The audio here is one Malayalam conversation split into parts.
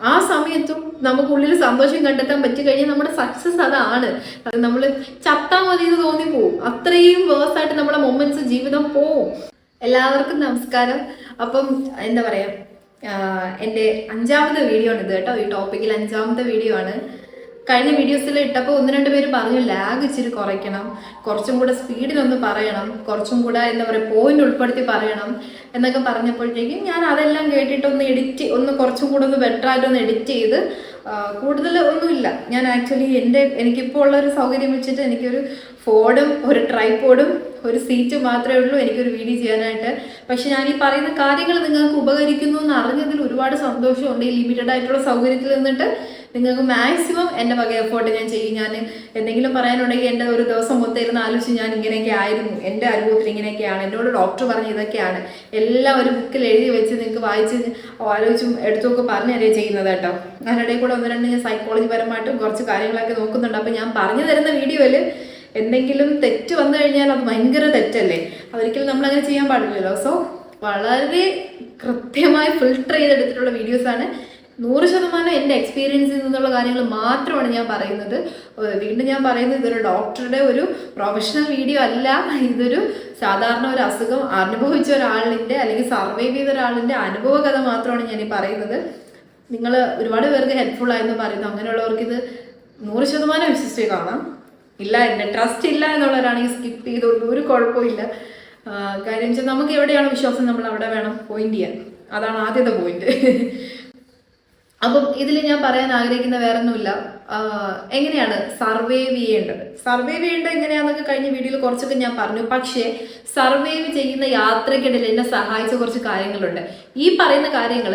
ആ സമയത്തും നമുക്കുള്ളിൽ സന്തോഷം കണ്ടെത്താൻ പറ്റി കഴിഞ്ഞാൽ നമ്മുടെ സക്സസ് അതാണ്. അത് നമ്മൾ ചത്താ മതി എന്ന് തോന്നി പോവും. അത്രയും വേഴ്സായിട്ട് നമ്മുടെ മൊമെന്റ്സ് ജീവിതം പോവും. എല്ലാവർക്കും നമസ്കാരം. അപ്പം എന്താ പറയാ എന്റെ അഞ്ചാമത്തെ വീഡിയോ ആണ് ഇത് കേട്ടോ. ഈ ടോപ്പിക്കിൽ അഞ്ചാമത്തെ വീഡിയോ ആണ്. കഴിഞ്ഞ വീഡിയോസിൽ ഇട്ടപ്പോൾ ഒന്ന് രണ്ട് പേര് പറഞ്ഞു ലാഗ് ഇച്ചിരി കുറയ്ക്കണം. കുറച്ചും കൂടെ സ്പീഡിലൊന്ന് പറയണം. കുറച്ചും കൂടെ എന്താ പറയുക പോയിന്റ് ഉൾപ്പെടുത്തി പറയണം. എന്നൊക്കെ പറഞ്ഞപ്പോഴത്തേക്കും ഞാൻ അതെല്ലാം കേട്ടിട്ട് ഒന്ന് എഡിറ്റ് ഒന്ന് കുറച്ചും കൂടെ ഒന്ന് ബെറ്റർ ആയിട്ട് ഒന്ന് എഡിറ്റ് ചെയ്ത് കൂടുതൽ ഒന്നുമില്ല. ഞാൻ ആക്ച്വലി എന്റെ എനിക്കിപ്പോൾ ഉള്ള ഒരു സൗകര്യം വെച്ചിട്ട് എനിക്കൊരു ഫോണും ഒരു ട്രൈപോഡും ഒരു സീറ്റ് മാത്രമേ ഉള്ളൂ എനിക്കൊരു വീഡിയോ ചെയ്യാനായിട്ട്. പക്ഷെ ഞാൻ ഈ പറയുന്ന കാര്യങ്ങൾ നിങ്ങൾക്ക് ഉപകരിക്കുന്നു എന്ന് അറിഞ്ഞതിൽ ഒരുപാട് സന്തോഷമുണ്ട്. ഈ ലിമിറ്റഡ് ആയിട്ടുള്ള സൗകര്യത്തിൽ നിന്നിട്ട് നിങ്ങൾക്ക് മാക്സിമം എന്റെ വക എഫേർട്ട് ഞാൻ ചെയ്യും. ഞാൻ എന്തെങ്കിലും പറയാനുണ്ടെങ്കിൽ എന്റെ ഒരു ദിവസം മൊത്തം ഇരുന്ന് ആലോചിച്ച് ഞാൻ ഇങ്ങനെയൊക്കെ ആയിരുന്നു. എന്റെ അനുഭവത്തിൽ ഇങ്ങനെയൊക്കെയാണ്. എന്നോട് ഡോക്ടർ പറഞ്ഞ ഇതൊക്കെയാണ്. എല്ലാം ഒരു ബുക്കിൽ എഴുതി വെച്ച് നിങ്ങൾക്ക് വായിച്ച് ആലോചിച്ചും എടുത്തൊക്കെ പറഞ്ഞു തരിക ചെയ്യുന്നത് കേട്ടോ. അതിനിടയിൽ കൂടെ ഒന്ന് രണ്ട് ഞാൻ സൈക്കോളജി പരമായിട്ടും കുറച്ച് കാര്യങ്ങളൊക്കെ നോക്കുന്നുണ്ട്. അപ്പോൾ ഞാൻ പറഞ്ഞു തരുന്ന വീഡിയോയിൽ എന്തെങ്കിലും തെറ്റ് വന്നു കഴിഞ്ഞാൽ അത് ഭയങ്കര തെറ്റല്ലേ? അതൊരിക്കലും നമ്മൾ അങ്ങനെ ചെയ്യാൻ പാടില്ലല്ലോ. സോ വളരെ കൃത്യമായി ഫിൽട്ടർ ചെയ്തെടുത്തിട്ടുള്ള വീഡിയോസാണ് നൂറ് ശതമാനം എന്റെ എക്സ്പീരിയൻസിൽ നിന്നുള്ള കാര്യങ്ങൾ മാത്രമാണ് ഞാൻ പറയുന്നത്. വീണ്ടും ഞാൻ പറയുന്നത് ഇതൊരു ഡോക്ടറുടെ ഒരു പ്രൊഫഷണൽ വീഡിയോ അല്ല. ഇതൊരു സാധാരണ ഒരു അസുഖം അനുഭവിച്ച ഒരാളിന്റെ അല്ലെങ്കിൽ സർവൈവ് ചെയ്ത ഒരാളിന്റെ അനുഭവ കഥ മാത്രമാണ് ഞാൻ ഈ പറയുന്നത്. നിങ്ങൾ ഒരുപാട് പേർക്ക് ഹെൽപ്ഫുൾ ആയെന്ന് പറയുന്നു. അങ്ങനെയുള്ളവർക്ക് ഇത് നൂറ് ശതമാനം വിശ്വസിച്ച് കാണാം. ഇല്ല എന്നെ ട്രസ്റ്റ് ഇല്ല എന്നുള്ളവരാണെങ്കിൽ സ്കിപ്പ് ചെയ്തോളൂ ഒരു കുഴപ്പമില്ല കാര്യം വെച്ചാൽ നമുക്ക് എവിടെയാണ് വിശ്വാസം? നമ്മൾ അവിടെ വേണം പോയിന്റ് ചെയ്യാൻ. അതാണ് ആദ്യത്തെ പോയിന്റ് അപ്പം ഇതിൽ ഞാൻ പറയാൻ ആഗ്രഹിക്കുന്ന വേറെ ഒന്നുമില്ല എങ്ങനെയാണ് സർവൈവ് ചെയ്യേണ്ടത്? സർവൈവ് ചെയ്യേണ്ടത് എങ്ങനെയാണെന്നൊക്കെ കഴിഞ്ഞ വീഡിയോയിൽ കുറച്ചൊക്കെ ഞാൻ പറഞ്ഞു. പക്ഷേ സർവൈവ് ചെയ്യുന്ന യാത്രയ്ക്കിടയിൽ എന്നെ സഹായിച്ച കുറച്ച് കാര്യങ്ങളുണ്ട്. ഈ പറയുന്ന കാര്യങ്ങൾ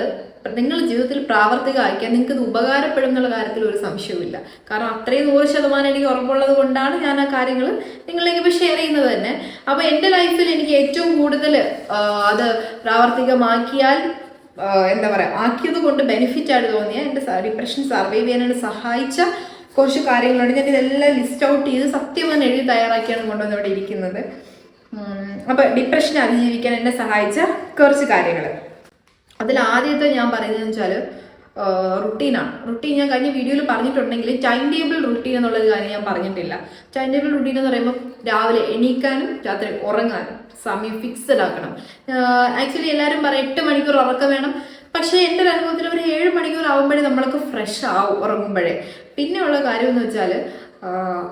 നിങ്ങൾ ജീവിതത്തിൽ പ്രാവർത്തികമാക്കിയാൽ നിങ്ങൾക്ക് ഇത് ഉപകാരപ്പെടും എന്നുള്ള കാര്യത്തിൽ ഒരു സംശയവുമില്ല. കാരണം അത്രയും നൂറ് ശതമാനം എനിക്ക് ഉറപ്പുള്ളത് കൊണ്ടാണ് ഞാൻ ആ കാര്യങ്ങൾ നിങ്ങളിലേക്ക് ഇപ്പോൾ ഷെയർ ചെയ്യുന്നത് തന്നെ. അപ്പോൾ എന്റെ ലൈഫിൽ എനിക്ക് ഏറ്റവും കൂടുതൽ അത് പ്രാവർത്തികമാക്കിയാൽ എന്താ പറയുക ആക്കിയത് കൊണ്ട് ബെനിഫിറ്റ് ആയിട്ട് തോന്നിയ എന്റെ ഡിപ്രഷൻ സർവൈവ് ചെയ്യാനായിട്ട് സഹായിച്ച കുറച്ച് കാര്യങ്ങളുണ്ട്. ഞാൻ ഇതെല്ലാം ലിസ്റ്റ് ഔട്ട് ചെയ്ത് സത്യം തന്നെ എഴുതി തയ്യാറാക്കിയാണ് കൊണ്ടുവന്ന് ഇവിടെ ഇരിക്കുന്നത്. അപ്പോൾ ഡിപ്രഷൻ അതിജീവിക്കാൻ എന്നെ സഹായിച്ച കുറച്ച് കാര്യങ്ങൾ അതിൽ ആദ്യത്തെ ഞാൻ പറയുന്നത് വെച്ചാൽ റുട്ടീനാണ് റുട്ടീൻ ഞാൻ കഴിഞ്ഞ വീഡിയോയിൽ പറഞ്ഞിട്ടുണ്ടെങ്കിൽ ടൈം ടേബിൾ റുട്ടീൻ എന്നുള്ളൊരു കാര്യം ഞാൻ പറഞ്ഞിട്ടില്ല. ടൈം ടേബിൾ റുട്ടീൻ എന്ന് പറയുമ്പോൾ രാവിലെ എണീക്കാനും രാത്രി ഉറങ്ങാനും സമയം ഫിക്സഡ് ആക്കണം. ആക്ച്വലി എല്ലാവരും പറയും എട്ട് മണിക്കൂർ ഉറക്കം വേണം. പക്ഷേ എന്റെ ഒരു അനുഭവത്തിൽ ഒരു ഏഴ് മണിക്കൂർ ആകുമ്പോഴേ നമ്മളൊക്കെ ഫ്രഷ് ആവും ഉറങ്ങുമ്പോഴേ. പിന്നെയുള്ള കാര്യം എന്ന് വെച്ചാൽ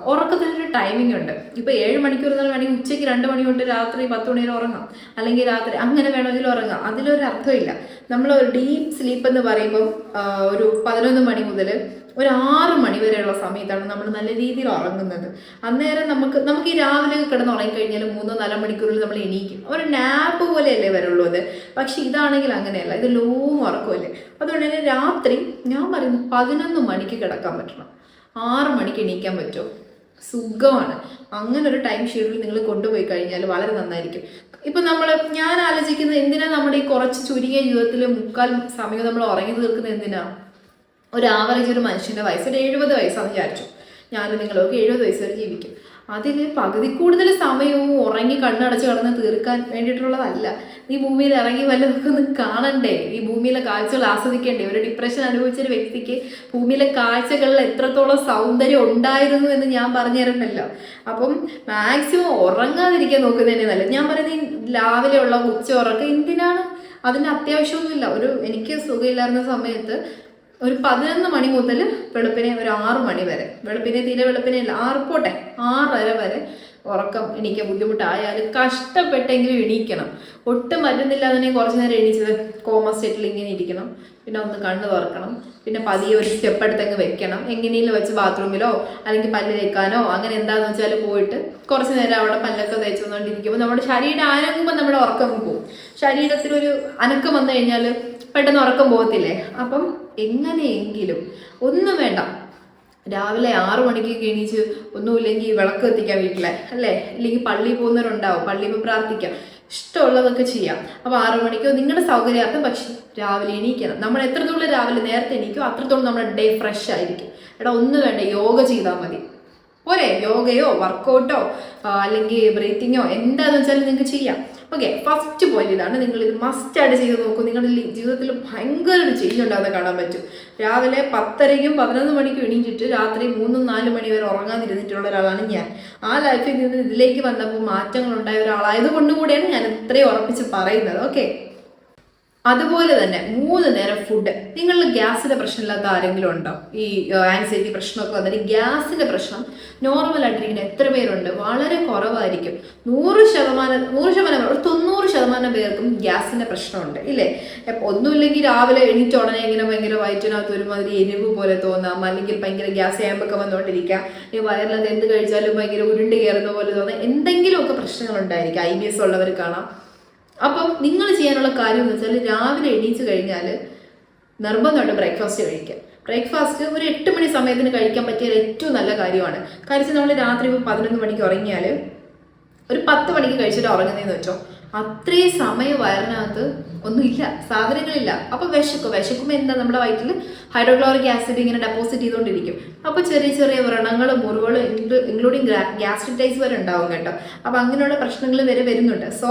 ഉറക്കത്തിനൊരു ടൈമിംഗ് ഉണ്ട്. ഇപ്പോൾ ഏഴ് മണിക്കൂർ എന്നാൽ വേണമെങ്കിൽ ഉച്ചയ്ക്ക് രണ്ട് മണി തൊട്ട് രാത്രി പത്ത് മണി വരെ ഉറങ്ങാം. അല്ലെങ്കിൽ രാത്രി അങ്ങനെ വേണമെങ്കിൽ ഉറങ്ങാം. അതിലൊരു അർത്ഥമില്ല. നമ്മൾ ഒരു ഡീപ്പ് സ്ലീപ്പ് എന്ന് പറയുമ്പോൾ ഒരു പതിനൊന്ന് മണി മുതൽ ഒരു ആറ് മണി വരെയുള്ള സമയത്താണ് നമ്മൾ നല്ല രീതിയിൽ ഉറങ്ങുന്നത്. അന്നേരം നമുക്ക് നമുക്ക് ഈ രാവിലെ കിടന്ന് ഉറങ്ങിക്കഴിഞ്ഞാൽ മൂന്നോ നാലോ മണിക്കൂറിൽ നമ്മൾ എണീക്കും. ഒരു നാപ്പ് പോലെയല്ലേ വരുള്ളൂ അത്. പക്ഷെ ഇതാണെങ്കിൽ അങ്ങനെയല്ല. ഇത് ലോങ് ഉറക്കമല്ലേ. അതുകൊണ്ട് തന്നെ രാത്രി ഞാൻ പറയുന്നത് പതിനൊന്ന് മണിക്ക് കിടക്കാൻ പറ്റണം. ആറ് മണിക്ക് എണീക്കാൻ പറ്റുമോ സുഖമാണ്. അങ്ങനെ ഒരു ടൈം ഷെഡ്യൂൾ നിങ്ങൾ കൊണ്ടുപോയി കഴിഞ്ഞാൽ വളരെ നന്നായിരിക്കും. ഇപ്പൊ നമ്മൾ ഞാൻ ആലോചിക്കുന്നത് എന്തിനാ നമ്മുടെ ഈ കുറച്ച് ചുരുങ്ങിയ ജീവിതത്തിൽ മുക്കാൽ സമയം നമ്മൾ ഉറങ്ങി തീർക്കുന്നത് എന്തിനാ? ഒരു ആവറേജ് ഒരു മനുഷ്യന്റെ വയസ്സ് ഒരു എഴുപത് വയസ്സാന്ന് വിചാരിച്ചു. ഞാൻ നിങ്ങളൊക്കെ എഴുപത് വയസ്സ് വരെ ജീവിക്കും. അതിൽ പകുതി കൂടുതൽ സമയവും ഉറങ്ങി കണ്ണടച്ച് കിടന്ന് തീർക്കാൻ വേണ്ടിയിട്ടുള്ളതല്ല. നീ ഭൂമിയിൽ ഇറങ്ങി വല്ലതൊക്കെ ഒന്ന് കാണണ്ടേ? ഈ ഭൂമിയിലെ കാഴ്ചകൾ ആസ്വദിക്കേണ്ടേ? ഒരു ഡിപ്രഷൻ അനുഭവിച്ച ഒരു വ്യക്തിക്ക് ഭൂമിയിലെ കാഴ്ചകളിൽ എത്രത്തോളം സൗന്ദര്യം ഉണ്ടായിരുന്നു എന്ന് ഞാൻ പറഞ്ഞു തരണ്ടല്ലോ അപ്പം മാക്സിമം ഉറങ്ങാതിരിക്കാൻ നോക്കുന്നതന്നെ നല്ല ഞാൻ പറയുന്നത് രാവിലെയുള്ള ഉച്ച ഉറക്കം എന്തിനാണ്? അതിന് അത്യാവശ്യമൊന്നുമില്ല. ഒരു എനിക്ക് സുഖമില്ലായിരുന്ന സമയത്ത് ഒരു പതിനൊന്ന് മണി മുതൽ വെളുപ്പിനെ ഒരു ആറ് മണി വരെ. വെളുപ്പിനെ തീരെ വെളുപ്പിനെ അല്ല ആറ് പോട്ടെ. ആറര വരെ ഉറക്കം എണീക്കാൻ ബുദ്ധിമുട്ടായാലും കഷ്ടപ്പെട്ടെങ്കിലും എണീക്കണം. ഒട്ടും പറ്റുന്നില്ല അതിനെ കുറച്ച് നേരം എണീച്ചത്. കോമ സ്റ്റേറ്റിൽ ഇങ്ങനെ ഇരിക്കണം. പിന്നെ ഒന്ന് കണ്ണ് തുറക്കണം. പിന്നെ പതിയെ ഒരു സ്റ്റെപ്പ് എടുത്തങ്ങ് വെക്കണം. എങ്ങനെയെങ്കിലും വെച്ച് ബാത്റൂമിലോ അല്ലെങ്കിൽ പല്ല് തേക്കാനോ അങ്ങനെ എന്താന്ന് വെച്ചാൽ പോയിട്ട് കുറച്ച് നേരം അവിടെ പല്ലൊക്കെ തേച്ചുകൊണ്ടിരിക്കുമ്പോൾ നമ്മുടെ ശരീരം അനങ്ങുമ്പോൾ നമ്മുടെ ഉറക്കം പോകും ശരീരത്തിലൊരു അനക്കം വന്നു കഴിഞ്ഞാൽ പെട്ടെന്ന് ഉറക്കം പോകത്തില്ലേ? അപ്പം എങ്ങനെയെങ്കിലും ഒന്നും വേണ്ട. രാവിലെ ആറു മണിക്ക് എണീച്ച് ഒന്നുമില്ലെങ്കിൽ വിളക്ക് എത്തിക്കാം വീട്ടിലെ അല്ലേ? അല്ലെങ്കിൽ പള്ളിയിൽ പോകുന്നവരുണ്ടാവും പള്ളിയിൽ പോയി പ്രാർത്ഥിക്കാം. ഇഷ്ടമുള്ളതൊക്കെ ചെയ്യാം. അപ്പോൾ ആറു മണിക്കോ നിങ്ങളുടെ സൗകര്യാർത്ഥം പക്ഷെ രാവിലെ എണീക്കണം. നമ്മൾ എത്രത്തോളം രാവിലെ നേരത്തെ എണീക്കോ അത്രത്തോളം നമ്മുടെ ഡേ ഫ്രഷ് ആയിരിക്കും. എടാ ഒന്നും വേണ്ട യോഗ ചെയ്താൽ മതി. പോരെ? യോഗയോ വർക്കൗട്ടോ അല്ലെങ്കിൽ ബ്രീത്തിങ്ങോ എന്താണെന്ന് വെച്ചാൽ നിങ്ങൾക്ക് ചെയ്യാം. ഓക്കെ ഫസ്റ്റ് പോയിന്റ് ഇതാണ്. നിങ്ങൾ ഇത് മസ്റ്റ് ആയിട്ട് ചെയ്ത് നോക്കൂ. നിങ്ങളുടെ ജീവിതത്തിൽ ഭയങ്കര ഒരു ചേഞ്ച് ഉണ്ടാകുന്ന കാണാൻ പറ്റും. രാവിലെ പത്തരയ്ക്കും പതിനൊന്ന് മണിക്കും എണീറ്റിട്ട് രാത്രി മൂന്നും നാല് മണി വരെ ഉറങ്ങാതിരുന്നിട്ടുള്ള ഒരാളാണ് ഞാൻ. ആ ലൈഫിൽ നിന്ന് ഇതിലേക്ക് വന്നപ്പോൾ മാറ്റങ്ങൾ ഉണ്ടായ ഒരാളായത് കൊണ്ടുകൂടിയാണ് ഞാൻ ഇത്രയും ഉറപ്പിച്ച് പറയുന്നത്. ഓക്കെ അതുപോലെ തന്നെ മൂന്ന് നേരം ഫുഡ് നിങ്ങളിൽ ഗ്യാസിന്റെ പ്രശ്നമില്ലാത്ത ആരെങ്കിലും ഉണ്ടോ ഈ ആൻസൈറ്റി പ്രശ്നമൊക്കെ വന്നിട്ട് ഗ്യാസിന്റെ പ്രശ്നം നോർമൽ ആയിട്ടിരിക്കുന്ന എത്ര പേരുണ്ട്? വളരെ കുറവായിരിക്കും. നൂറ് ശതമാനം നൂറ് ശതമാനം ഒരു തൊണ്ണൂറ് ശതമാനം പേർക്കും ഗ്യാസിന്റെ പ്രശ്നമുണ്ട് ഇല്ലേ? ഒന്നുമില്ലെങ്കിൽ രാവിലെ എണീറ്റ ഉടനെ ഇങ്ങനെ ഭയങ്കര വയറ്റിനകത്ത് ഒരുമാതിരി എരിവ് പോലെ തോന്നാം അല്ലെങ്കിൽ ഭയങ്കര ഗ്യാസ് ചെയ്യാമ്പൊക്കെ വന്നുകൊണ്ടിരിക്കാം ഈ വയറിലത് എന്ത് കഴിച്ചാലും ഭയങ്കര ഉരുണ്ട് കയറുന്ന പോലെ തോന്നാം എന്തെങ്കിലുമൊക്കെ പ്രശ്നങ്ങൾ ഉണ്ടായിരിക്കാം ഐ ബി എസ് ഉള്ളവർ കാണാം. അപ്പം നിങ്ങൾ ചെയ്യാനുള്ള കാര്യം എന്ന് വെച്ചാൽ രാവിലെ എണീച്ച് കഴിഞ്ഞാൽ നിർബന്ധമായിട്ട് ബ്രേക്ക്ഫാസ്റ്റ് കഴിക്കുക. ബ്രേക്ക്ഫാസ്റ്റ് ഒരു എട്ട് മണി സമയത്തിന് കഴിക്കാൻ പറ്റിയ ഏറ്റവും നല്ല കാര്യമാണ്. കാര്യം നമ്മൾ രാത്രി പതിനൊന്ന് മണിക്ക് ഉറങ്ങിയാൽ ഒരു പത്ത് മണിക്ക് കഴിച്ചിട്ട് ഉറങ്ങുന്നതെന്ന് വെച്ചോ അത്രയും സമയം വയറിനകത്ത് ഒന്നുമില്ല സാധനങ്ങളില്ല. അപ്പോൾ വിശക്കും. വിശക്കുമ്പോൾ എന്താ നമ്മുടെ വയറ്റിൽ ഹൈഡ്രോക്ലോറിക് ആസിഡ് ഇങ്ങനെ ഡെപ്പോസിറ്റ് ചെയ്തുകൊണ്ടിരിക്കും. അപ്പോൾ ചെറിയ ചെറിയ വ്രണങ്ങളും മുറിവുകളും ഇൻക്ലൂഡിങ് ഗ്യാസ്ട്രിറ്റൈസ് വരെ ഉണ്ടാവും കേട്ടോ. അപ്പോൾ അങ്ങനെയുള്ള പ്രശ്നങ്ങൾ വരെ വരുന്നുണ്ട്. സോ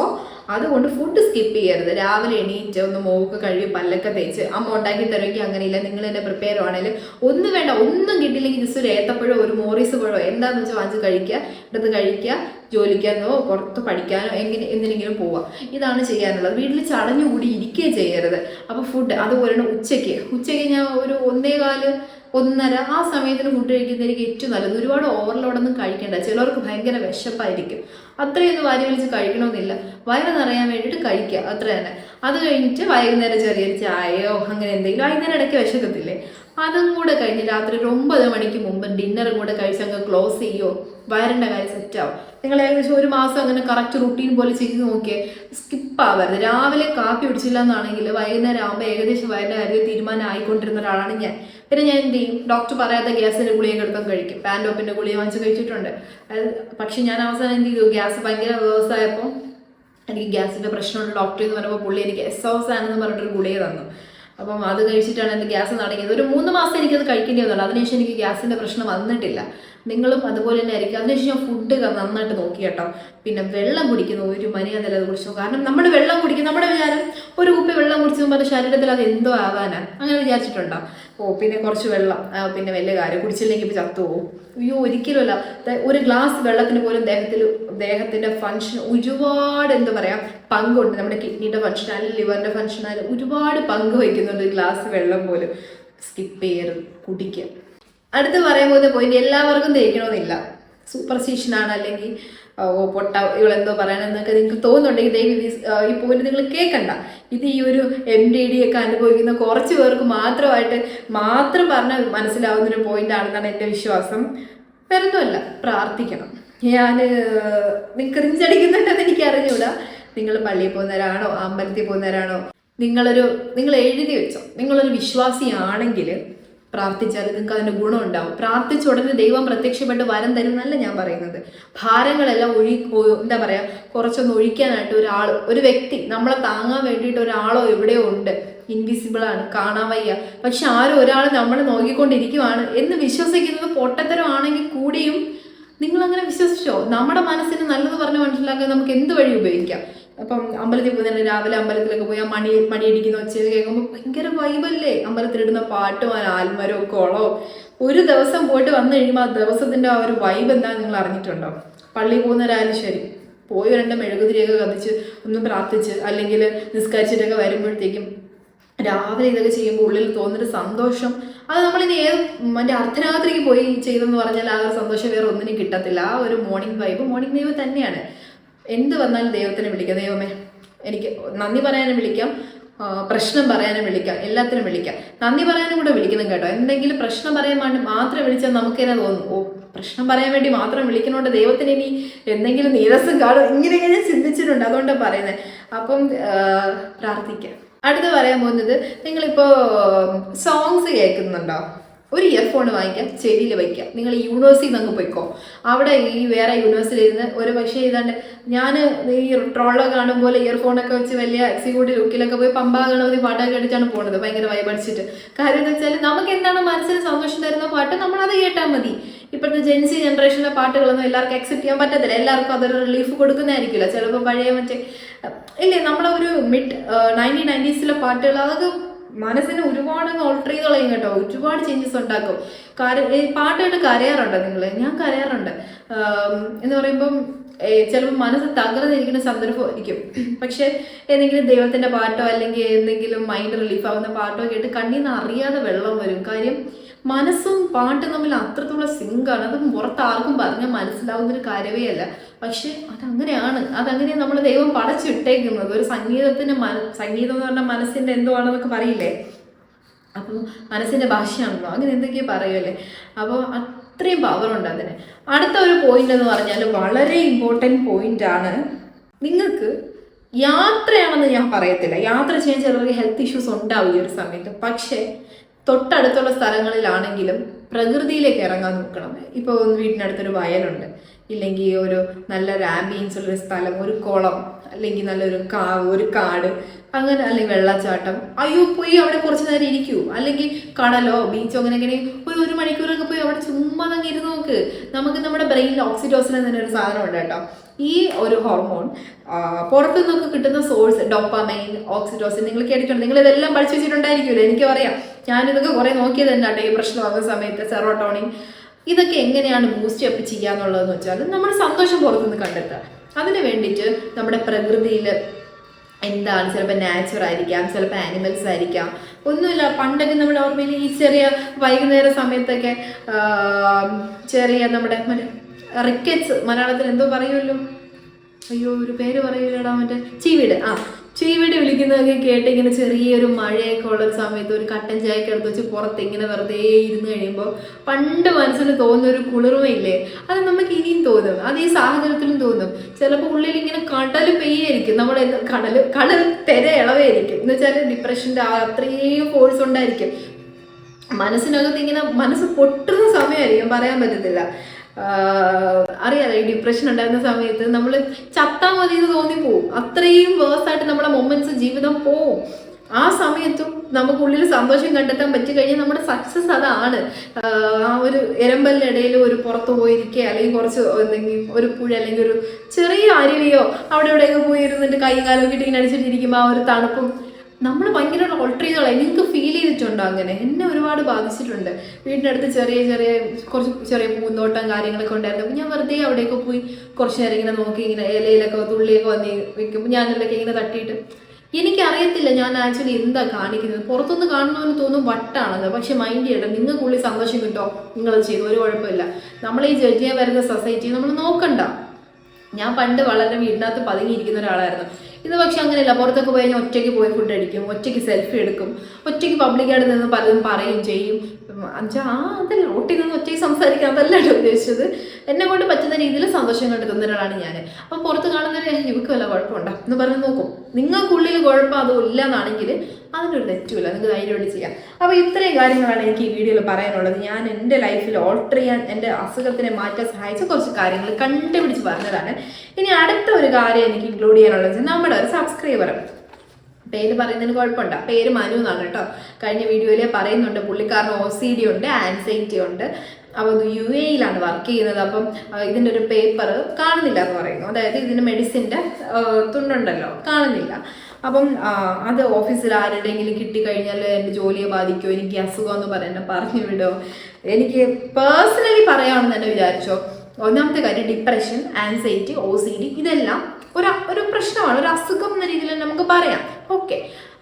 അതുകൊണ്ട് ഫുഡ് സ്കിപ്പ് ചെയ്യരുത്. രാവിലെ എണീറ്റ് ഒന്ന് മോക്ക് കഴുകി പല്ലൊക്കെ തേച്ച് അമ്മ ഉണ്ടാക്കി തരുമെങ്കിൽ അങ്ങനെയില്ല നിങ്ങൾ തന്നെ പ്രിപ്പയർ ആണെങ്കിലും ഒന്നും വേണ്ട ഒന്നും കിട്ടിയില്ലെങ്കിൽ ജസ്റ്റ് ഒരു ഏത്തപ്പഴോ ഒരു മോറീസ് പഴോ എന്താന്ന് വെച്ചാൽ വാങ്ങിച്ച് കഴിക്കുക എടുത്ത് കഴിക്കുക ജോലിക്കാനോ പുറത്ത് പഠിക്കാനോ എങ്ങനെ എന്തിനെങ്കിലും പോവാം ഇതാണ് ചെയ്യാനുള്ളത്. വീട്ടിൽ ചടഞ്ഞുകൂടി ഇരിക്കുകയും ചെയ്യരുത്. അപ്പോൾ ഫുഡ് അതുപോലെ ഉച്ചയ്ക്ക്. ഉച്ചയ്ക്ക് ഞാൻ ഒരു ഒന്നേകാൽ ഒന്നര ആ സമയത്തിന് ഫുഡ് കഴിക്കുന്നതായിരിക്കും ഏറ്റവും നല്ലത്. ഒരുപാട് ഓവർലോഡൊന്നും കഴിക്കേണ്ട. ചിലവർക്ക് ഭയങ്കര വിശപ്പായിരിക്കും. അത്രയൊന്നും വാരി വലിച്ച് കഴിക്കണമെന്നില്ല. വയറ് നിറയാൻ വേണ്ടിയിട്ട് കഴിക്കുക. അത്ര തന്നെ. അത് കഴിഞ്ഞിട്ട് വൈകുന്നേരം ചെറിയ ചായയോ അങ്ങനെ എന്തെങ്കിലും വൈകുന്നേരം ഇടയ്ക്ക് വിശക്കത്തില്ലേ? അതും കൂടെ കഴിഞ്ഞ് രാത്രി ഒരു ഒമ്പത് മണിക്ക് മുമ്പ് ഡിന്നറും കൂടെ കഴിച്ച് അങ്ങ് ക്ലോസ് ചെയ്യോ വയറിന്റെ കാര്യം സെറ്റ് ആവും. നിങ്ങൾ ഏകദേശം ഒരു മാസം അങ്ങനെ കറക്റ്റ് റുട്ടീൻ പോലെ ചെയ്ത് നോക്കിയേ സ്കിപ്പ് ആവരുത്. രാവിലെ കാപ്പി കുടിച്ചില്ല എന്നാണെങ്കിൽ വൈകുന്നേരം ആകുമ്പോൾ ഏകദേശം വയറിന്റെ കാര്യത്തിൽ തീരുമാനം ആയിക്കൊണ്ടിരുന്ന ഒരാളാണ് ഞാൻ. പിന്നെ ഞാൻ എന്ത് ചെയ്യും? ഡോക്ടർ പറയാത്ത ഗ്യാസിന്റെ ഗുളിക എടുത്തും കഴിക്കും. പാൻഡോപ്പിന്റെ ഗുളിക വാങ്ങിച്ച് കഴിച്ചിട്ടുണ്ട്. പക്ഷെ ഞാൻ അവസാനം എന്ത് ചെയ്തു? ഗ്യാസ് ഭയങ്കര ദിവസമായപ്പോൾ എനിക്ക് ഗ്യാസിന്റെ പ്രശ്നമുണ്ട്. ഡോക്ടർ എന്ന് പറയുമ്പോൾ പുള്ളി എനിക്ക് എസ് ഓസ് ആണെന്ന് പറഞ്ഞിട്ടൊരു ഗുളിക തന്നു. അപ്പം അത് കഴിച്ചിട്ടാണ് എന്റെ ഗ്യാസ് തുടങ്ങിയത് ഒരു മൂന്ന് മാസം എനിക്കത് കഴിക്കേണ്ടി വന്നുള്ളൂ അതിനുശേഷം എനിക്ക് ഗ്യാസിന്റെ പ്രശ്നം വന്നിട്ടില്ല. നിങ്ങളും അതുപോലെ തന്നെ ആയിരിക്കും. അതിനുശേഷം ഫുഡ് നന്നായിട്ട് നോക്കി കേട്ടോ. പിന്നെ വെള്ളം കുടിക്കുന്ന ഒരു മര്യാദ അത് കുടിച്ചു കാരണം നമ്മൾ വെള്ളം കുടിക്കും നമ്മുടെ വിചാരം ഒരു കുപ്പി വെള്ളം കുടിച്ചു പറഞ്ഞ ശരീരത്തിൽ അത് എന്തോ ആവാനാണ് അങ്ങനെ വിചാരിച്ചിട്ടുണ്ടോ? ഓ പിന്നെ കുറച്ച് വെള്ളം. പിന്നെ വലിയ കാര്യം കുടിച്ചില്ലെങ്കിൽ ഇപ്പം ചത്തുപോകും അയ്യോ ഒരിക്കലുമല്ല ഒരു ഗ്ലാസ് വെള്ളത്തിന് പോലും ദേഹത്തിൽ ദേഹത്തിന്റെ ഫങ്ഷൻ ഒരുപാട് എന്താ പറയാ പങ്കുണ്ട്. നമ്മുടെ കിഡ്നിയുടെ ഫങ്ഷനായാലും ലിവറിന്റെ ഫങ്ഷൻ ആയാലും ഒരുപാട് പങ്ക് വഹിക്കുന്നുണ്ട് ഗ്ലാസ് വെള്ളം പോലും. സ്കിപ്പ് ചെയ്യരുത്. കുടിക്കുക. അടുത്ത് പറയാൻ പോകുന്ന പോയിന്റ് എല്ലാവർക്കും തേക്കണമെന്നില്ല സൂപ്പർസ്റ്റിഷൻ ആണ് അല്ലെങ്കിൽ ഓ പൊട്ട ഇവളെന്തോ പറയാനെന്നൊക്കെ നിങ്ങൾക്ക് തോന്നുന്നുണ്ടെങ്കിൽ ദൈവം ഈ- പോയിന്റ് നിങ്ങൾ കേൾക്കണ്ട. ഇത് ഈ ഒരു എം ഡി ഡി ഒക്കെ അനുഭവിക്കുന്ന കുറച്ച് പേർക്ക് മാത്രമായിട്ട് മാത്രം പറഞ്ഞാൽ മനസ്സിലാവുന്ന ഒരു പോയിന്റ് ആണെന്നാണ് എന്റെ വിശ്വാസം. വേറൊന്നുമല്ല പ്രാർത്ഥിക്കണം. ഞാൻ നിങ്ങൾക്ക് റിഞ്ചടിക്കുന്നുണ്ടെന്ന് എനിക്ക് അറിഞ്ഞൂടാ. നിങ്ങൾ പള്ളിയിൽ പോകുന്നവരാണോ അമ്പലത്തിൽ പോകുന്നവരാണോ? നിങ്ങളൊരു നിങ്ങൾ എഴുതി വെച്ചോ. നിങ്ങളൊരു വിശ്വാസിയാണെങ്കിൽ പ്രാർത്ഥിച്ചാൽ നിങ്ങൾക്ക് അതിന്റെ ഗുണം ഉണ്ടാവും പ്രാർത്ഥിച്ച ഉടനെ ദൈവം പ്രത്യക്ഷപ്പെട്ട് വരം തരും എന്നല്ല ഞാൻ പറയുന്നത്. ഭാരങ്ങളെല്ലാം ഒഴി എന്താ പറയാ കുറച്ചൊന്ന് ഒഴിക്കാനായിട്ട് ഒരാൾ ഒരു വ്യക്തി നമ്മളെ താങ്ങാൻ വേണ്ടിയിട്ട് ഒരാളോ എവിടെയോ ഉണ്ട്. ഇൻവിസിബിൾ ആണ് കാണാൻ വയ്യ. പക്ഷെ ആരും ഒരാൾ നമ്മളെ നോക്കിക്കൊണ്ടിരിക്കുവാണ് എന്ന് വിശ്വസിക്കുന്നത് പൊട്ടത്തരമാണെങ്കിൽ കൂടിയും നിങ്ങൾ അങ്ങനെ വിശ്വസിച്ചോ? നമ്മുടെ മനസ്സിന് നല്ലത് പറഞ്ഞ് മനസ്സിലാക്കാൻ നമുക്ക് എന്ത് വഴി ഉപയോഗിക്കാം? അപ്പം അമ്പലത്തിൽ പോയി തന്നെ രാവിലെ അമ്പലത്തിലൊക്കെ പോയി ആ മണി മണിയടിക്കുന്ന ഒച്ച കേൾക്കുമ്പോൾ ഭയങ്കര വൈബല്ലേ അമ്പലത്തിലിടുന്ന പാട്ടും ആ ആൽമരവും കുളവും. ഒരു ദിവസം പോയിട്ട് വന്നു കഴിയുമ്പോൾ ആ ദിവസത്തിന്റെ ആ ഒരു വൈബ് എന്താ നിങ്ങൾ അറിഞ്ഞിട്ടുണ്ടോ? പള്ളി പോകുന്നവരായാലും ശരി. പോയി രണ്ട് മെഴുകുതിരിയൊക്കെ കത്തിച്ച് ഒന്ന് പ്രാർത്ഥിച്ച് അല്ലെങ്കിൽ നിസ്കരിച്ചിട്ടൊക്കെ വരുമ്പോഴത്തേക്കും രാവിലെ ഇതൊക്കെ ചെയ്യുമ്പോൾ ഉള്ളിൽ തോന്നുന്നൊരു സന്തോഷം. അത് നമ്മളിനി ഏത് മറ്റേ അർദ്ധരാത്രിക്ക് പോയി ചെയ്തെന്ന് പറഞ്ഞാൽ ആ ഒരു സന്തോഷം വേറെ ഒന്നിനും കിട്ടത്തില്ല. ആ ഒരു മോർണിംഗ് വൈബ് മോർണിംഗ് വൈബ് തന്നെയാണ്. എന്ത് വന്നാലും ദൈവത്തിനെ വിളിക്കാം. ദൈവമേ എനിക്ക് നന്ദി പറയാനും വിളിക്കാം. പ്രശ്നം പറയാനും വിളിക്കാം. എല്ലാത്തിനും വിളിക്കാം. നന്ദി പറയാനും കൂടെ വിളിക്കണം കേട്ടോ. എന്തെങ്കിലും പ്രശ്നം പറയാൻ വേണ്ടി മാത്രം വിളിച്ചാൽ നമുക്കെന്നെ തോന്നും ഓ പ്രശ്നം പറയാൻ വേണ്ടി മാത്രം വിളിക്കുന്നതുകൊണ്ട് ദൈവത്തിന് ഇനി എന്തെങ്കിലും നീരസം കാണും. ഇങ്ങനെയൊക്കെ ഞാൻ ചിന്തിച്ചിട്ടുണ്ട്. അതുകൊണ്ടാണ് പറയുന്നത് അപ്പം പ്രാർത്ഥിക്കാം. അടുത്ത് പറയാൻ പോകുന്നത് നിങ്ങളിപ്പോൾ സോങ്സ് കേൾക്കുന്നുണ്ടോ? ഒരു ഇയർഫോൺ വാങ്ങിക്കാം ചെവിയിൽ വയ്ക്കാം. നിങ്ങൾ യൂണിവേഴ്സിൽ നിങ്ങൾക്ക് പോയിക്കോ. അവിടെ ഈ വേറെ യൂണിവേഴ്സിൽ ഇരുന്ന് ഒരു പക്ഷേ ഇതാണ്ട് ഞാൻ ഈ ട്രോളോ കാണുമ്പോൾ ഇയർഫോണൊക്കെ വെച്ച് വലിയ എക്സിക്യൂട്ടീവ് ലുക്കിലൊക്കെ പോയി പമ്പ ഗണപതി പാട്ടൊക്കെ അടിച്ചാണ് പോകുന്നത് ഭയങ്കര വൈബടിച്ചിട്ട് കാര്യം എന്ന് വെച്ചാൽ നമുക്ക് എന്താണ് മനസ്സിന് സന്തോഷം തരുന്ന പാട്ട് നമ്മളത് കേട്ടാൽ മതി. ഇപ്പോഴത്തെ ജെൻസി ജനറേഷനിലെ പാട്ടുകളൊന്നും എല്ലാവർക്കും അക്സെപ്റ്റ് ചെയ്യാൻ പറ്റത്തില്ല. എല്ലാവർക്കും അതൊരു റിലീഫ് കൊടുക്കുന്നതായിരിക്കില്ല. ചിലപ്പോൾ പഴയ മറ്റേ ഇല്ലേ നമ്മളൊരു മിഡ് നയന്റീൻ നയന്റീസിലെ പാട്ടുകൾ അതൊക്കെ മനസ്സിനെ ഒരുപാട് ഓൾട്ടർ ചെയ്ത് കളയും കേട്ടോ. ഒരുപാട് ചേഞ്ചസ് ഉണ്ടാക്കും. കര ഈ പാട്ട് കേട്ട് കരയാറുണ്ടോ നിങ്ങൾ ഞാൻ കരയാറുണ്ട്. എന്ന് പറയുമ്പം ചിലപ്പോൾ മനസ്സ് തകർന്നിരിക്കുന്ന സന്ദർഭമായിരിക്കും പക്ഷെ ഏതെങ്കിലും ദൈവത്തിന്റെ പാട്ടോ അല്ലെങ്കിൽ എന്തെങ്കിലും മൈൻഡ് റിലീഫ് ആവുന്ന പാട്ടോ കേട്ട് കണ്ണിന്ന് അറിയാതെ വെള്ളം വരും. കാര്യം മനസ്സും പാട്ടും തമ്മിൽ അത്രത്തോളം സിങ്കാണ് അത് പുറത്ത് ആർക്കും പറഞ്ഞാൽ മനസ്സിലാവുന്ന ഒരു കാര്യമേ അല്ല. പക്ഷെ അതങ്ങനെയാണ്. അതങ്ങനെ നമ്മൾ ദൈവം പടച്ചിട്ടേക്കുന്നത്. ഒരു സംഗീതത്തിന്റെ മന സംഗീതം എന്ന് പറഞ്ഞാൽ മനസ്സിന്റെ എന്തോ ആണെന്നൊക്കെ പറയില്ലേ? അപ്പോൾ മനസ്സിന്റെ ഭാഷയാണല്ലോ. അങ്ങനെ എന്തൊക്കെയോ പറയുമല്ലേ അപ്പോൾ അത്രയും പവറുണ്ട് അതിന്. അടുത്ത ഒരു പോയിന്റ് എന്ന് പറഞ്ഞാൽ വളരെ ഇമ്പോർട്ടന്റ് പോയിന്റ് ആണ്. നിങ്ങൾക്ക് യാത്രയാണെന്ന് ഞാൻ പറയത്തില്ല. യാത്ര ചെയ്യാൻ ചിലർക്ക് ഹെൽത്ത് ഇഷ്യൂസ് ഉണ്ടാവും ഈ ഒരു സമയത്ത്. പക്ഷേ തൊട്ടടുത്തുള്ള സ്ഥലങ്ങളിലാണെങ്കിലും പ്രകൃതിയിലേക്ക് ഇറങ്ങാൻ നോക്കണം. ഇപ്പോൾ വീട്ടിനടുത്തൊരു വയലുണ്ട്. ഇല്ലെങ്കിൽ ഒരു നല്ലൊരു ആംബിയൻസ് ഉള്ളൊരു സ്ഥലം ഒരു കുളം അല്ലെങ്കിൽ നല്ലൊരു കാവ് ഒരു കാട് അങ്ങനെ അല്ലെങ്കിൽ വെള്ളച്ചാട്ടം. അയ്യോ പോയി അവിടെ കുറച്ച് നേരം ഇരിക്കൂ. അല്ലെങ്കിൽ കടലോ ബീച്ചോ അങ്ങനെ അങ്ങനെ ഒരു ഒരു മണിക്കൂറൊക്കെ പോയി അവിടെ ചുമ്മാ അങ്ങ് ഇരുന്ന് നോക്ക്. നമുക്ക് നമ്മുടെ ബ്രെയിനിൽ ഓക്സിഡോസിൻ എന്നൊരു സാധനം ഉണ്ട് കേട്ടോ. ഈ ഒരു ഹോർമോൺ പുറത്തു നിന്നൊക്കെ കിട്ടുന്ന സോഴ്സ് ഡോപ്പാമൈൻ ഓക്സിഡോസിൻ നിങ്ങൾ കേട്ടിട്ടുണ്ട്. നിങ്ങൾ ഇതെല്ലാം പഠിച്ചു വെച്ചിട്ടുണ്ടായിരിക്കുമല്ലോ എനിക്കും ഞാനിതൊക്കെ കുറേ നോക്കിയത് തന്നെയാണ് ഈ വന്ന സമയത്ത് സെറോട്ടോണിൻ ഇതൊക്കെ എങ്ങനെയാണ് ബൂസ്റ്റ് അപ്പ് ചെയ്യാന്നുള്ളതെന്ന് വെച്ചാൽ നമ്മൾ സന്തോഷം പുറത്തുനിന്ന് കണ്ടെത്തുക. അതിന് വേണ്ടിയിട്ട് നമ്മുടെ പ്രകൃതിയിൽ എന്താണ്? ചിലപ്പോൾ നാച്ചുറൽ ആയിരിക്കാം ചിലപ്പോൾ ആനിമൽസ് ആയിരിക്കാം. ഒന്നുമില്ല പണ്ടൊക്കെ നമ്മുടെ ഓർമ്മയിൽ ഈ ചെറിയ വൈകുന്നേര സമയത്തൊക്കെ ചെറിയ നമ്മുടെ റിക്കറ്റ്സ് മലയാളത്തിൽ എന്തോ പറയുമല്ലോ? അയ്യോ ഒരു പേര് പറയൂലടാ മറ്റേ ചീവീട് ആ. ചീവീട് വിളിക്കുന്നതൊക്കെ കേട്ട് ഇങ്ങനെ ചെറിയൊരു മഴയൊക്കെ ഉള്ള സമയത്ത് ഒരു കട്ടൻ ചായക്ക് എടുത്ത് വെച്ച് പുറത്ത് ഇങ്ങനെ വെറുതെ ഇരുന്ന് കഴിയുമ്പോൾ പണ്ട് മനസ്സിന് തോന്നുന്ന ഒരു കുളിർമയില്ലേ? അത് നമുക്ക് ഇനിയും തോന്നും. അത് ഈ സാഹചര്യത്തിലും തോന്നും. ചിലപ്പോൾ ഉള്ളിൽ ഇങ്ങനെ കടൽ പെയ്യായിരിക്കും. നമ്മുടെ കടൽ കടൽ തെര ഇളവായിരിക്കും. എന്ന് വെച്ചാൽ ഡിപ്രഷന്റെ അത്രയും ഫോഴ്സ് ഉണ്ടായിരിക്കും. മനസ്സിനകത്ത് ഇങ്ങനെ മനസ്സ് പൊട്ടുന്ന സമയമായിരിക്കും. പറയാൻ പറ്റത്തില്ല. അറിയാലോ ഈ ഡിപ്രഷൻ ഉണ്ടായിരുന്ന സമയത്ത് നമ്മൾ ചത്താ മതി എന്ന് തോന്നിപ്പോവും അത്രയും വേഴ്സായിട്ട് നമ്മുടെ മൊമെന്റ്സ് ജീവിതം പോവും. ആ സമയത്തും നമുക്കുള്ളിൽ സന്തോഷം കണ്ടെത്താൻ പറ്റി കഴിഞ്ഞാൽ നമ്മുടെ സക്സസ് അതാണ്. ആ ഒരു എരമ്പലിന്റെ ഇടയിൽ ഒരു പുറത്ത് പോയിരിക്കുക അല്ലെങ്കിൽ കുറച്ച് എന്തെങ്കിലും ഒരു പുഴ അല്ലെങ്കിൽ ഒരു ചെറിയ അരുവിയോ അവിടെ ഇവിടെയൊക്കെ പോയിരുന്നിട്ട് കൈ കാലൊക്കെ ഇങ്ങനെ അടിച്ചിട്ടിരിക്കുമ്പോൾ ആ ഒരു തണുപ്പും നമ്മൾ ഭയങ്കര ഓൾട്ടർ ചെയ്തോളാം. നിങ്ങൾക്ക് ഫീൽ ചെയ്തിട്ടുണ്ടോ അങ്ങനെ? എന്നെ ഒരുപാട് ബാധിച്ചിട്ടുണ്ട്. വീടിന്റെ അടുത്ത് ചെറിയ ചെറിയ കുറച്ച് ചെറിയ പൂന്തോട്ടം കാര്യങ്ങളൊക്കെ ഉണ്ടായിരുന്നു. ഞാൻ വെറുതെ അവിടെയൊക്കെ പോയി കുറച്ച് നേരം ഇങ്ങനെ നോക്കി ഇങ്ങനെ ഇലയിലൊക്കെ തുള്ളിയൊക്കെ വന്ന് വെക്കുമ്പോൾ ഞാനിലൊക്കെ ഇങ്ങനെ തട്ടിയിട്ട് എനിക്കറിയത്തില്ല ഞാൻ ആക്ച്വലി എന്താ കാണിക്കുന്നത്. പുറത്തുനിന്ന് കാണുന്നവന് തോന്നും വട്ടാണെന്ന് പക്ഷെ മൈൻഡ് ചെയ്യണം നിങ്ങൾക്കുള്ളിൽ സന്തോഷം കിട്ടോ? നിങ്ങളത് ചെയ്തു. ഒരു കുഴപ്പമില്ല. നമ്മൾ ഈ ജഡ്ജ് ചെയ്യാൻ വരുന്ന സൊസൈറ്റി നമ്മൾ നോക്കണ്ട. ഞാൻ പണ്ട് വളരെ വീടിനകത്ത് പതുങ്ങിയിരിക്കുന്ന ഒരാളായിരുന്നു. ഇത് പക്ഷെ അങ്ങനെയല്ല പുറത്തൊക്കെ പോയി കഴിഞ്ഞാൽ ഒറ്റയ്ക്ക് പോയി ഫുഡ് അടിക്കും ഒറ്റയ്ക്ക് സെൽഫി എടുക്കും ഒറ്റയ്ക്ക് പബ്ലിക്കായിട്ട് നിന്ന് പലതും പറയും ചെയ്യും. അഞ്ചാ ആ അതല്ല റോട്ടിൽ നിന്ന് ഒറ്റയ്ക്ക് സംസാരിക്കാൻ അതല്ല കേട്ടോ ഉദ്ദേശിച്ചത്. എന്നെ കൊണ്ട് പറ്റുന്ന രീതിയിൽ സന്തോഷം കണ്ടെത്തുന്ന ഒരാളാണ് ഞാൻ അപ്പം പുറത്ത് കാണുന്നവരെ ഇവക്ക് വല്ല കുഴപ്പമുണ്ടോ? എന്ന് പറഞ്ഞ് നോക്കും. നിങ്ങൾക്കുള്ളിൽ കുഴപ്പം അതും ഇല്ല എന്നാണെങ്കിൽ അതിനൊരു തെറ്റുമില്ല. നിങ്ങൾക്ക് ധൈര്യമായിട്ട് ചെയ്യാം. അപ്പോൾ ഇത്രയും കാര്യങ്ങളാണ് എനിക്ക് ഈ വീഡിയോയിൽ പറയാനുള്ളത്. ഞാൻ എന്റെ ലൈഫിൽ ഓൾട്ടർ ചെയ്യാൻ എന്റെ അസുഖത്തിനെ മാറ്റാൻ സഹായിച്ച കുറച്ച് കാര്യങ്ങൾ കണ്ടുപിടിച്ച് പറഞ്ഞതാണ്. ഇനി അടുത്ത ഒരു കാര്യം എനിക്ക് ഇൻക്ലൂഡ് ചെയ്യാനുള്ളത് നമ്മുടെ ഒരു സബ്സ്ക്രൈബർ പേര് പറയുന്നതിന് കുഴപ്പമുണ്ട് പേര് മനു എന്നാണ് കേട്ടോ. കഴിഞ്ഞ വീഡിയോയിലെ പറയുന്നുണ്ട്. പുള്ളിക്കാരന് ഒ സി ഡി ഉണ്ട് ആൻസൈറ്റി ഉണ്ട്. അപ്പോൾ യു എയിലാണ് വർക്ക് ചെയ്യുന്നത്. അപ്പം ഇതിന്റെ ഒരു പേപ്പർ കാണുന്നില്ല എന്ന് പറയുന്നു. അതായത് ഇതിന്റെ മെഡിസിന്റെ തുണ്ടുണ്ടല്ലോ. കാണുന്നില്ല. അപ്പം അത് ഓഫീസിൽ ആരുടെയെങ്കിലും കിട്ടിക്കഴിഞ്ഞാൽ എന്റെ ജോലിയെ ബാധിക്കുമോ എനിക്ക് അസുഖം എന്ന് പറയുന്നത് പറഞ്ഞു വിടോ. എനിക്ക് പേഴ്സണലി പറയാമെന്ന് തന്നെ വിചാരിച്ചോ. ഒന്നാമത്തെ കാര്യം depression anxiety O C D ഇതെല്ലാം ഒരു ഒരു പ്രശ്നമാണ്. ഒരു അസുഖം എന്ന രീതിയിൽ നമുക്ക് പറയാം. ഓക്കെ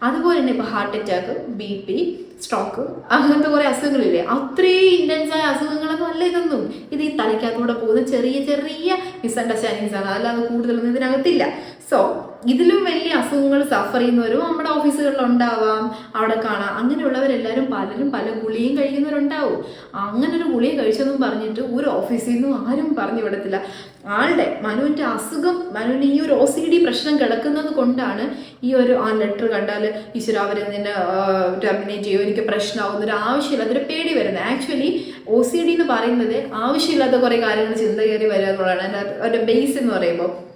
അതുപോലെ തന്നെ ഇപ്പോൾ heart attack B P stroke അങ്ങനത്തെ കുറേ അസുഖങ്ങളില്ലേ? അത്രയും ആയ അസുഖങ്ങളൊന്നും അല്ല ഇതൊന്നും. ഇത് ഈ തലയ്ക്കകത്തൂടെ പോകുന്ന ചെറിയ ചെറിയ മിസ്അണ്ടർസ്റ്റാൻഡിങ്സ് ആണ്. അല്ലാതെ കൂടുതലൊന്നും ഇതിനകത്തില്ല. സോ ഇതിലും വലിയ അസുഖങ്ങൾ സഫർ ചെയ്യുന്നവരും നമ്മുടെ ഓഫീസുകളിൽ ഉണ്ടാവാം അവിടെ കാണാം. അങ്ങനെയുള്ളവരെല്ലാവരും പലരും പല ഗുളിയും കഴിക്കുന്നവരുണ്ടാവും. അങ്ങനെ ഒരു ഗുളിക കഴിച്ചെന്നും പറഞ്ഞിട്ട് ഒരു ഓഫീസിൽ നിന്നും ആരും പറഞ്ഞു വിടത്തില്ല. ആളുടെ മനുവിന്റെ അസുഖം മനുവിന് ഈ ഒരു ഒ സി ഡി പ്രശ്നം കിടക്കുന്നത് കൊണ്ടാണ് ഈ ഒരു ആ ലെറ്റർ കണ്ടാൽ ഈശ്വര അവർ നിന്നെ ടെർമിനേറ്റ് ചെയ്യും എനിക്ക് പ്രശ്നമാവുന്ന ഒരു ആവശ്യമില്ല. അതൊരു പേടി വരുന്നത്. ആക്ച്വലി ഒ സി ഡി എന്ന് പറയുന്നത് ആവശ്യമില്ലാത്ത കുറേ കാര്യങ്ങൾ ചിന്ത കയറി വരിക എന്നുള്ളതാണ്. അതിന്റെ ബേസ് എന്ന് പറയുമ്പോൾ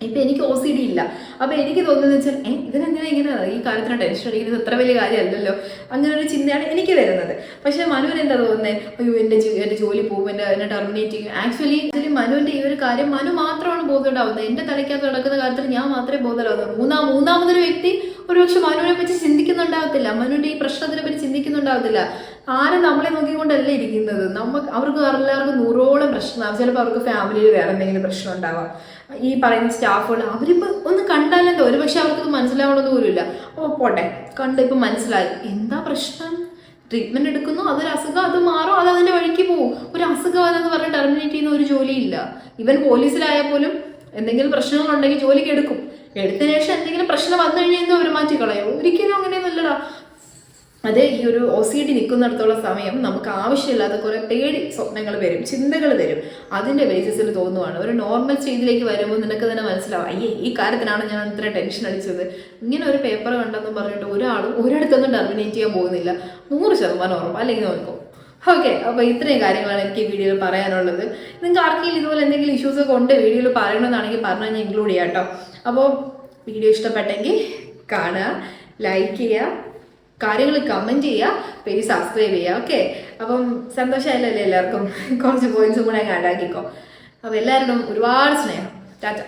ഇപ്പൊ എനിക്ക് ഒ സി ഡി ഇല്ല. അപ്പൊ എനിക്ക് തോന്നുന്നത് വെച്ചാൽ ഏഹ് ഇതിനെന്തിനാ ഇങ്ങനെ ഈ കാലത്തിന് ടെൻഷൻ അടിക്കുന്നത്? ഇത്ര വലിയ കാര്യമല്ലല്ലോ. അങ്ങനെ ഒരു ചിന്തയാണ് എനിക്ക് വരുന്നത്. പക്ഷേ മനുവിന് എന്താ തോന്നുന്നത് അയ്യോ എന്റെ എന്റെ ജോലി പോകും എന്റെ എന്നെ ടെർമിനേറ്റ് ചെയ്യും. ആക്ച്വലി ആക്ച്വലി മനുവിന്റെ ഈ ഒരു കാര്യം മനു മാത്രമാണ് ബോധമുണ്ടാവുന്നത്. എന്റെ തലയ്ക്കകത്ത് നടക്കുന്ന കാര്യത്തിൽ ഞാൻ മാത്രമേ ബോധമുണ്ടാവുന്നത് മൂന്നാം മൂന്നാമതൊരു വ്യക്തി ഒരുപക്ഷെ മനുവിനെ പറ്റി ചിന്തിക്കുന്നുണ്ടാവത്തില്ല മനുവിന്റെ ഈ പ്രശ്നത്തിനെ പറ്റി ചിന്തിക്കുന്നുണ്ടാവത്തില്ല ആരും നമ്മളെ നോക്കിക്കൊണ്ടല്ല ഇരിക്കുന്നത്. നമുക്ക് അവർക്ക് എല്ലാവർക്കും നൂറോളം പ്രശ്നമാകും ചിലപ്പോൾ അവർക്ക് ഫാമിലിയിൽ വേറെ എന്തെങ്കിലും പ്രശ്നം ഉണ്ടാവാം. ഈ പറയുന്ന സ്റ്റാഫുകൾ അവരിപ്പോൾ ഒന്ന് കണ്ടാലെന്താ ഒരു പക്ഷെ അവർക്ക് മനസ്സിലാവണമെന്ന് പോലുമില്ല. ഓ പോട്ടെ. കണ്ട് ഇപ്പം മനസ്സിലായി. എന്താ പ്രശ്നം? ട്രീറ്റ്മെന്റ് എടുക്കുന്നു അതൊരു അസുഖം അത് മാറും? അത് അതിന്റെ വഴിക്ക് പോകും ഒരു അസുഖം അതെന്ന് പറഞ്ഞ് ടെർമിനേറ്റ് ചെയ്യുന്ന ഒരു ജോലിയില്ല. ഇവൻ പോലീസിലായാൽ പോലും എന്തെങ്കിലും പ്രശ്നങ്ങളുണ്ടെങ്കിൽ ജോലിക്ക് എടുക്കും. എടുത്തതിന് ശേഷം എന്തെങ്കിലും പ്രശ്നം വന്നു കഴിഞ്ഞാൽ എന്തോ അവർ മാറ്റി കളയോ ഒരിക്കലും അങ്ങനെയൊന്നുമല്ലടാ. അത് ഈ ഒരു ഒ സി ഡി നിൽക്കുന്നിടത്തോളം സമയം നമുക്ക് ആവശ്യമില്ലാത്ത കുറെ പേടി സ്വപ്നങ്ങൾ വരും ചിന്തകൾ വരും. അതിന്റെ ബേസിസിൽ തോന്നുവാണ്. ഒരു നോർമൽ സ്റ്റേജിലേക്ക് വരുമ്പോൾ നിനക്ക് തന്നെ മനസ്സിലാവും അയ്യേ ഈ കാര്യത്തിനാണ് ഞാൻ ഇത്ര ടെൻഷൻ അടിച്ചത്. ഇങ്ങനെ ഒരു പേപ്പർ കണ്ടെന്ന് പറഞ്ഞിട്ട് ഒരാളും ഒരിടത്തൊന്നും ടെർമിനേറ്റ് ചെയ്യാൻ പോകുന്നില്ല. നൂറ് ശതമാനം ഉറപ്പ്. അല്ലെങ്കിൽ നോക്കും ഓക്കെ അപ്പോൾ ഇത്രയും കാര്യങ്ങളാണ് എനിക്ക് ഈ വീഡിയോയിൽ പറയാനുള്ളത്. നിങ്ങൾക്ക് ആർക്കെങ്കിലും ഇതുപോലെ എന്തെങ്കിലും ഇഷ്യൂസ് ഒക്കെ ഉണ്ട് വീഡിയോയിൽ പറയണമെന്നാണെങ്കിൽ പറഞ്ഞു ഞാൻ ഇൻക്ലൂഡ് ചെയ്യാം കേട്ടോ അപ്പോൾ വീഡിയോ ഇഷ്ടപ്പെട്ടെങ്കിൽ കാണുക ലൈക്ക് ചെയ്യുക കാര്യങ്ങൾ കമന്റ് ചെയ്യുക പേജ് സബ്സ്ക്രൈബ് ചെയ്യുക ഓക്കെ അപ്പം സന്തോഷമായില്ലല്ലേ എല്ലാവർക്കും? കുറച്ച് പോയിന്റ്സും കൂടെ അങ്ങ് ആഡാക്കിക്കോ അപ്പോൾ എല്ലാവരോടും ഒരുപാട് സ്നേഹം. ടാറ്റ.